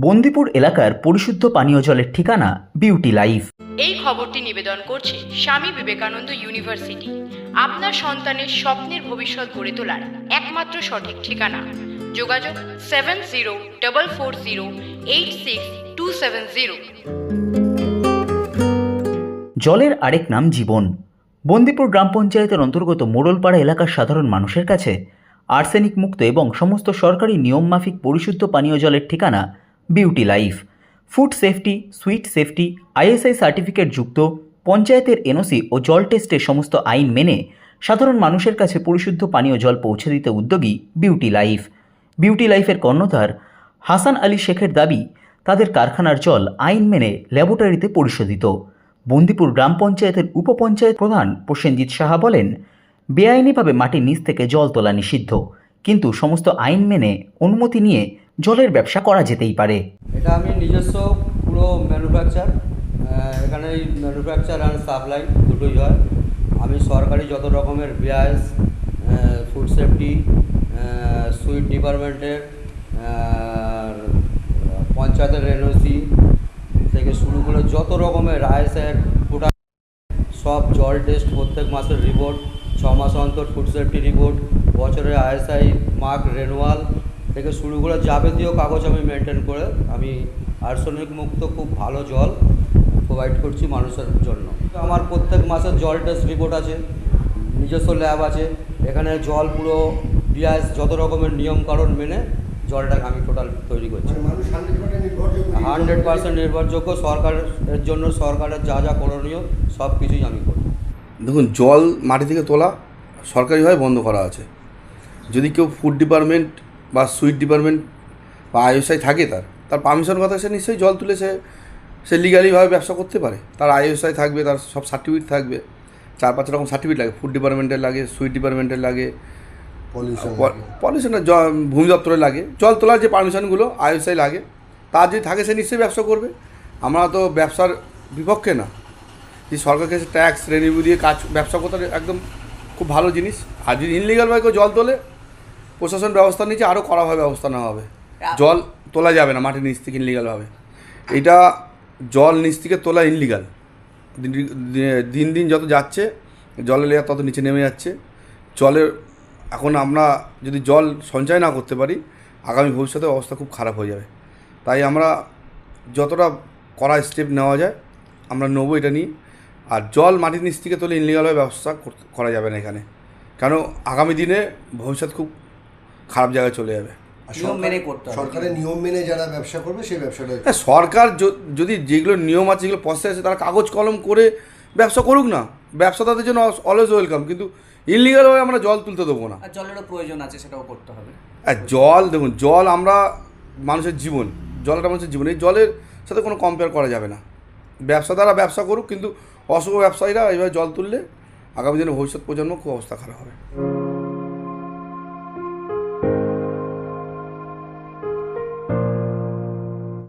বন্দিপুর এলাকার পরিশুদ্ধ পানীয় জলের ঠিকানা বিউটি লাইফ এই খবরটি নিবেদন করছে স্বামী বিবেকানন্দ ইউনিভার্সিটি। আপনার সন্তানের স্বপ্নের ভবিষ্যৎ গড়ে তোলার একমাত্র সঠিক ঠিকানা। যোগাযোগ seven zero double four zero eight six two seven zero. জলের আরেক নাম জীবন। বন্দিপুর গ্রাম পঞ্চায়েতের অন্তর্গত মোড়লপাড়া এলাকার সাধারণ মানুষের কাছে আর্সেনিক মুক্ত এবং সমস্ত সরকারি নিয়মমাফিক পরিশুদ্ধ পানীয় জলের ঠিকানা beauty life. Food safety, sweet safety, ISI certificate যুক্ত, পঞ্চায়েতের এনওসি ও জল টেস্টের সমস্ত আইন মেনে সাধারণ মানুষের কাছে পরিশুদ্ধ পানীয় জল পৌঁছে দিতে উদ্যোগী বিউটি লাইফ। বিউটি লাইফের কর্ণধার হাসান আলী শেখের দাবি, তাদের কারখানার জল আইন মেনে ল্যাবরেটরিতে পরিশোধিত। বন্দিপুর গ্রাম পঞ্চায়েতের উপপঞ্চায়েত প্রধান প্রসেনজিৎ সাহা বলেন, বেআইনিভাবে মাটির নিচ থেকে জল তোলা নিষিদ্ধ। কিন্তু সমস্ত আইন মেনে অনুমতি নিয়ে জলের ব্যবসা করা যেতেই পারে। এটা আমি নিজস্ব পুরো ম্যানুফ্যাকচার এখানে ম্যানুফ্যাকচার আর সাপ্লাই দুটোই হয়। আমি সরকারি যত রকমের বিআইএস ফুড সেফটি সুইট ডিপার্টমেন্টের পঞ্চায়েতের এনওসি থেকে শুরু করে যত রকমের আইএসআইয়ের গোটা সব জল টেস্ট প্রত্যেক মাসের রিপোর্ট ছ মাস অন্তর ফুড সেফটি রিপোর্ট বছরে আইএসআই মার্ক রেনুয়াল থেকে শুরু করে যাবতীয় কাগজ আমি মেনটেন করে আমি আর্সেনিক মুক্ত খুব ভালো জল প্রোভাইড করছি মানুষের জন্য। আমার প্রত্যেক মাসের জল টেস্ট রিপোর্ট আছে নিজস্ব ল্যাব আছে এখানে জল পুরো বিআস যত রকমের নিয়মকানুন মেনে জলটাকে আমি টোটাল তৈরি করছি। হান্ড্রেড পার্সেন্ট নির্ভরযোগ্য। হান্ড্রেড পার্সেন্ট নির্ভরযোগ্য সরকারের জন্য সরকারের যা যা করণীয় সব কিছুই আমি করি দেখুন জল মাটি থেকে তোলা সরকারিভাবে বন্ধ করা আছে। যদি কেউ ফুড ডিপার্টমেন্ট বা সুইট ডিপার্টমেন্ট বা আইএসআই থাকে তার তার পারমিশন কথা সে নিশ্চয়ই জল তুলে সে সে লিগালিভাবে ব্যবসা করতে পারে। তার আইএসআই থাকবে তার সব সার্টিফিকেট থাকবে। চার পাঁচ রকম সার্টিফিকেট লাগে ফুড ডিপার্টমেন্টের লাগে সুইট ডিপার্টমেন্টের লাগে পলিউশন পলিউশনের ভূমি দপ্তরে লাগে। জল তোলার যে পারমিশনগুলো আইএসআই লাগে তার যদি থাকে সে নিশ্চয়ই ব্যবসা করবে। আমরা তো ব্যবসার বিপক্ষে না। যে সরকারকে ট্যাক্স রেভিনিউ দিয়ে কাজ ব্যবসা করতে একদম খুব ভালো জিনিস। আর যদি ইনলিগালভাবে কেউ জল তোলে প্রশাসন ব্যবস্থা নিচ্ছে আরও কড়াভাবে ব্যবস্থা নেওয়া হবে। জল তোলা যাবে না মাটির নিচ থেকে ইনলিগালভাবে এটা জল নিচ থেকে তোলা ইনলিগাল দিন দিন যত যাচ্ছে জলের লেয়ার তত নিচে নেমে যাচ্ছে। জলের এখন আমরা যদি জল সঞ্চয় না করতে পারি আগামী ভবিষ্যতে অবস্থা খুব খারাপ হয়ে যাবে। তাই আমরা যতটা করা স্টেপ নেওয়া যায় আমরা নেব এটা নিয়ে। আর জল মাটির নিচ থেকে তোলে ইনলিগালভাবে ব্যবস্থা করা যাবে না এখানে। কেন আগামী দিনে ভবিষ্যৎ খুব খারাপ জায়গায় চলে যাবে। নিয়ম মেনে করতে সরকারের নিয়ম মেনে যারা ব্যবসা করবে সেই ব্যবসাটা হ্যাঁ সরকার যদি যেগুলো নিয়ম আছে যেগুলো প্রসেস আছে তারা কাগজ কলম করে ব্যবসা করুক না। ব্যবসা তাদের জন্য অলওয়েজ ওয়েলকাম কিন্তু ইনলিগালভাবে আমরা জল তুলতে দেবো না। আর জলেরও প্রয়োজন আছে সেটাও করতে হবে। হ্যাঁ জল দেখুন জল আমরা মানুষের জীবন জলটা মানুষের জীবন। এই জলের সাথে কোনো কম্পেয়ার করা যাবে না। ব্যবসা দ্বারা ব্যবসা করুক কিন্তু অশুভ ব্যবসায়ীরা এইভাবে জল তুললে আগামী দিনে ভবিষ্যৎ প্রজন্ম খুব অবস্থা খারাপ হবে।